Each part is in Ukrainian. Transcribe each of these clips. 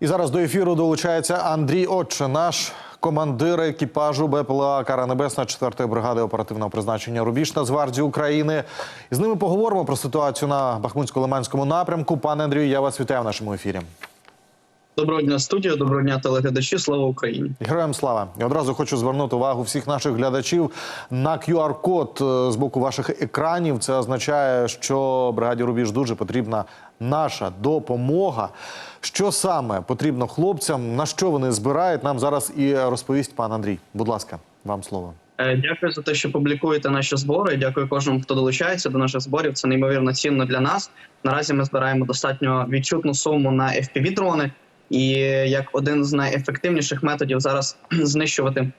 І зараз до ефіру долучається Андрій Отче, наш командир екіпажу БПЛА Кара Небесна 4-ї бригади оперативного призначення Рубіж Нацгвардії України. І з ними поговоримо про ситуацію на Бахмутсько-Лиманському напрямку. Пане Андрію, я вас вітаю в нашому ефірі. Доброго дня, студія, доброго дня, телеглядачі. Слава Україні! Героям слава! І одразу хочу звернути увагу всіх наших глядачів на QR-код е, з боку ваших екранів. Це означає, що бригаді Рубіж дуже потрібна наша допомога. Що саме потрібно хлопцям, на що вони збирають, нам зараз і розповість пан Андрій. Будь ласка, вам слово. Е, Дякую за те, що публікуєте наші збори. Дякую кожному, хто долучається до наших зборів. Це неймовірно цінно для нас. Наразі ми збираємо достатньо відчутну суму на fpv дрони і як один з найефективніших методів зараз знищувати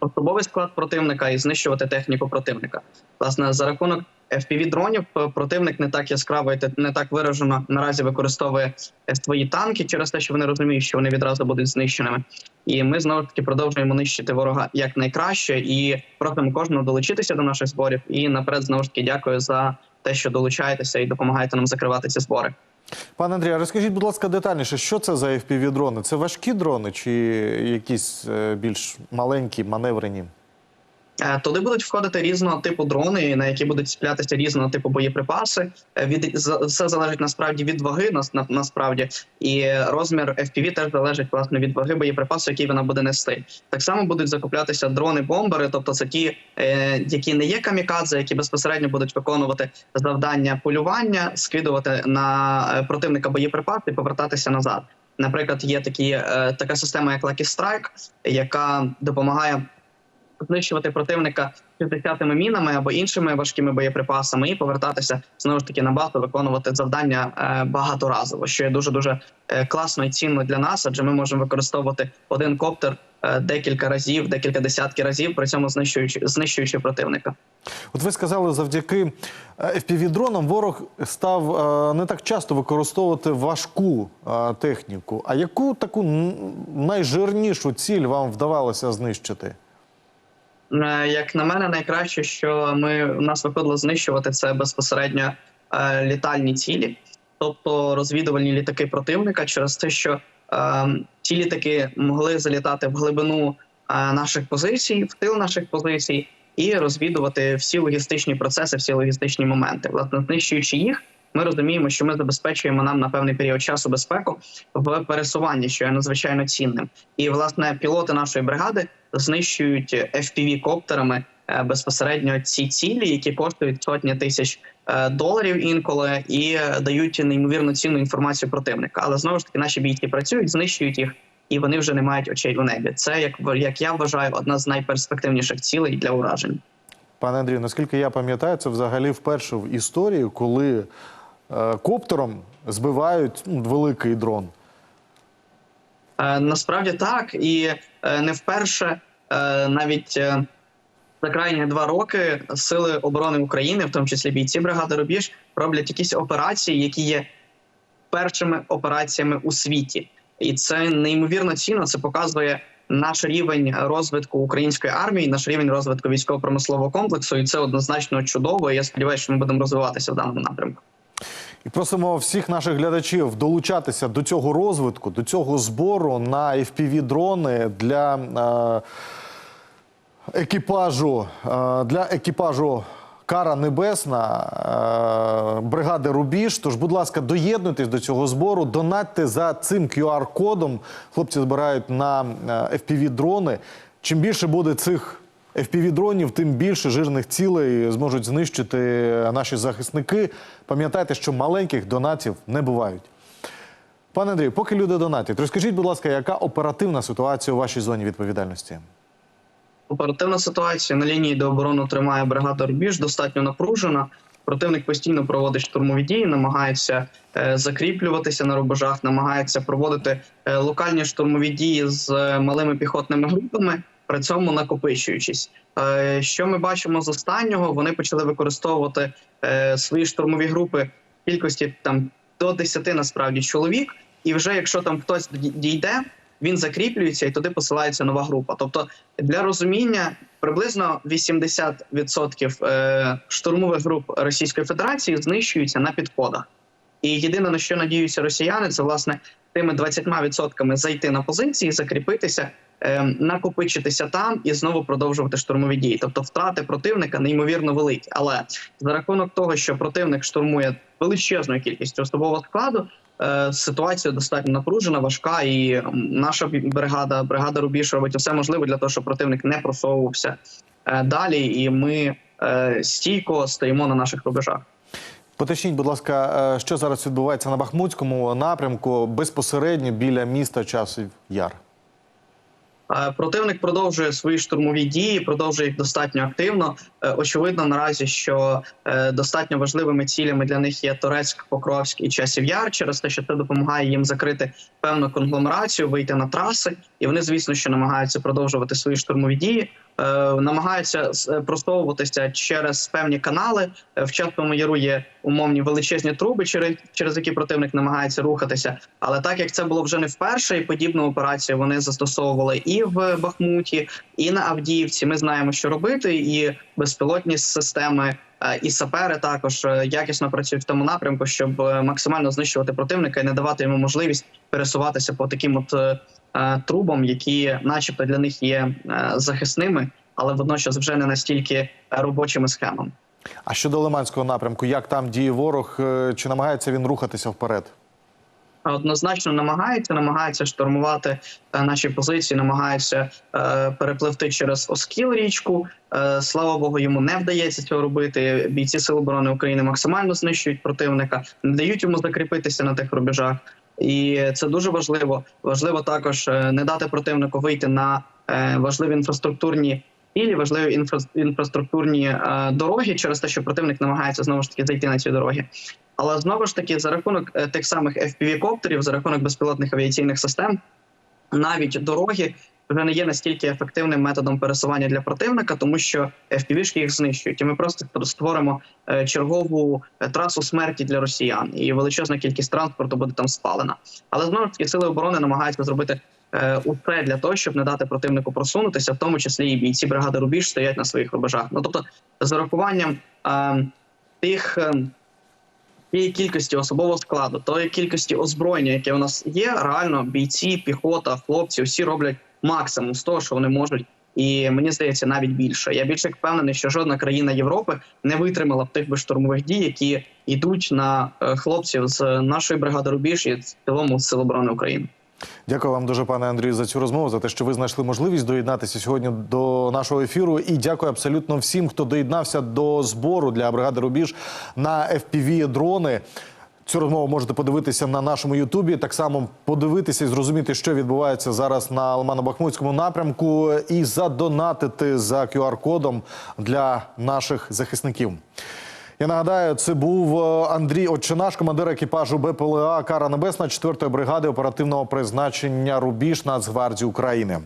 особовий склад противника і знищувати техніку противника. Власне, за рахунок fpv дронів противник не так яскраво і не так виражено наразі використовує е, свої танки через те, що вони розуміють, що вони відразу будуть знищеними. І ми знову таки продовжуємо нищити ворога як найкраще і просимо кожного долучитися до наших зборів. І наперед знову ж таки дякую за те, що долучаєтеся і допомагаєте нам закривати ці збори. Пане Андрію, розкажіть, будь ласка, детальніше, що це за fpv дрони? Це важкі дрони чи якісь е, більш маленькі, маневрені? Е, Туди будуть входити різного типу дрони, на які будуть сплятися різного типу боєприпаси. Е, Від все залежить насправді від ваги, на, насправді, і розмір FPV теж залежить власне від ваги боєприпасу, який вона буде нести. Так само будуть закуплятися дрони-бомбери, тобто це ті, е, які не є камікадзе, які безпосередньо будуть виконувати завдання полювання, скидувати на противника боєприпаси і повертатися назад. Наприклад, є такі така система, як Lucky Strike, яка допомагає знищувати противника 60-ми мінами або іншими важкими боєприпасами і повертатися знову ж таки на базу, виконувати завдання е, багаторазово, що є дуже дуже класно і цінно для нас, адже ми можемо використовувати один коптер е, декілька разів, декілька десятків разів, при цьому знищуючи знищуючи противника. От ви сказали, завдяки FPV-дронам ворог став е, не так часто використовувати важку е, техніку. А яку таку найжирнішу ціль вам вдавалося знищити? Е, Як на мене, найкраще, що ми у нас виходило знищувати це безпосередньо е, літальні цілі, тобто розвідувальні літаки противника, через те, що е, ці літаки могли залітати в глибину наших позицій, в тил наших позицій, і розвідувати всі логістичні процеси, всі логістичні моменти. Власне, знищуючи їх, ми розуміємо, що ми забезпечуємо нам на певний період часу безпеку в пересуванні, що є надзвичайно цінним. І власне пілоти нашої бригади знищують fpv коптерами е, безпосередньо ці цілі, які коштують сотні тисяч е, доларів інколи, і е, дають неймовірно цінну інформацію противника. Але знову ж таки, наші бійці працюють, знищують їх, і вони вже не мають очей у небі. Це як як я вважаю, одна з найперспективніших цілей для уражень. Пане Андрію, наскільки я пам'ятаю, це взагалі вперше в історії, коли е, коптером збивають ну, великий дрон. Е, Насправді так, і не вперше е, навіть е, за крайні два роки сили оборони України, в тому числі бійці бригади Рубіж, роблять якісь операції, які є першими операціями у світі, і це неймовірно цінно. Це показує наш рівень розвитку української армії, наш рівень розвитку військово-промислового комплексу, і це однозначно чудово. Я сподіваюся, що ми будемо розвиватися в даному напрямку. І просимо всіх наших глядачів долучатися до цього розвитку, до цього збору на FPV-дрони для е, екіпажу, е, для екіпажу Кара Небесна е, бригади Рубіж. Тож, будь ласка, доєднуйтесь до цього збору, донатьте за цим QR-кодом. Хлопці збирають на е, FPV-дрони. Чим більше буде цих FPV-дронів, тим більше жирних цілей зможуть знищити наші захисники. Пам'ятайте, що маленьких донатів не бувають. Пане Андрію, поки люди донатять, розкажіть, будь ласка, яка оперативна ситуація у вашій зоні відповідальності? Оперативна ситуація на лінії, де оборону тримає бригада Рубіж, достатньо напружена. Противник постійно проводить штурмові дії, намагається е, закріплюватися на рубежах, намагається проводити е, локальні штурмові дії з е, малими піхотними групами, при цьому накопичуючись. Е, що ми бачимо з останнього? Вони почали використовувати е, свої штурмові групи в кількості там до 10 насправді чоловік. І вже якщо там хтось дійде, він закріплюється і туди посилається нова група. Тобто, для розуміння приблизно 80% е, штурмових груп Російської Федерації знищуються на підходах. І єдине на що надіються росіяни, це власне тими 20% зайти на позиції, закріпитися, е, накопичитися там і знову продовжувати штурмові дії. Тобто втрати противника неймовірно великі. Але за рахунок того, що противник штурмує величезною кількістю особового складу. е, Ситуація достатньо напружена, важка, і наша бригада, бригада Рубіж робить все можливе для того, щоб противник не просовувався е, далі, і ми е, стійко стоїмо на наших рубежах. Поточніть, будь ласка, е, що зараз відбувається на Бахмутському напрямку безпосередньо біля міста Часів Яр. Е, Противник продовжує свої штурмові дії, продовжує їх достатньо активно. Е, Очевидно, наразі що достатньо важливими цілями для них є Торецьк, Покровськ і Часів Яр, через те, що це допомагає їм закрити певну конгломерацію, вийти на траси, і вони, звісно, що намагаються продовжувати свої штурмові дії, намагаються с- просовуватися через певні канали. Е, В Часовому Яру є умовні величезні труби, через, через які противник намагається рухатися. Але так як це було вже не вперше, і подібну операцію вони застосовували і в Бахмуті, і на Авдіївці. Ми знаємо, що робити, і безпілотні системи. е, І сапери також е, якісно працюють в тому напрямку, щоб е, максимально знищувати противника і не давати йому можливість пересуватися по таким от е, е, трубам, які, начебто, для них є е, захисними, але водночас вже не настільки е, робочими схемами. А щодо Лиманського напрямку, як там діє ворог? Е, Чи намагається він рухатися вперед? однозначно намагається, намагається штурмувати е, наші позиції, намагається е, перепливти через Оскіл річку. Е, слава Богу, йому не вдається цього робити. Бійці Сил оборони України максимально знищують противника, не дають йому закріпитися на тих рубежах. І це дуже важливо. Важливо також е, не дати противнику вийти на е, важливі інфраструктурні цілі, важливі інфра... інфраструктурні е, дороги через те, що противник намагається знову ж таки зайти на ці дороги. Але знову ж таки, за рахунок тих самих FPV-коптерів, за рахунок безпілотних авіаційних систем, навіть дороги вже не є настільки ефективним методом пересування для противника, тому що FPV-шки їх знищують. І ми просто створимо е, чергову е, трасу смерті для росіян, і величезна кількість транспорту буде там спалена. Але знову ж таки сили оборони намагаються зробити е, усе для того, щоб не дати противнику просунутися, в тому числі і бійці бригади Рубіж стоять на своїх рубежах. Ну тобто, з урахуванням е, тих. тієї кількості особового складу, тої кількості озброєння, яке у нас є, реально бійці, піхота, хлопці, всі роблять максимум з того, що вони можуть. І мені здається, навіть більше. Я більше впевнений, що жодна країна Європи не витримала б тих би штурмових дій, які йдуть на е, хлопців з нашої бригади Рубіж і в цілому Сил оборони України. Дякую вам дуже, пане Андрію, за цю розмову, за те, що ви знайшли можливість доєднатися сьогодні до нашого ефіру. І дякую абсолютно всім, хто доєднався до збору для бригади Рубіж на fpv дрони. Цю розмову можете подивитися на нашому Ютубі. Так само подивитися і зрозуміти, що відбувається зараз на Лимано-Бахмутському напрямку, і задонатити за QR-кодом для наших захисників. Я нагадаю, це був е, Андрій Отчинаш, командир екіпажу БПЛА Кара Небесна 4-ї бригади оперативного призначення Рубіж Нацгвардії України.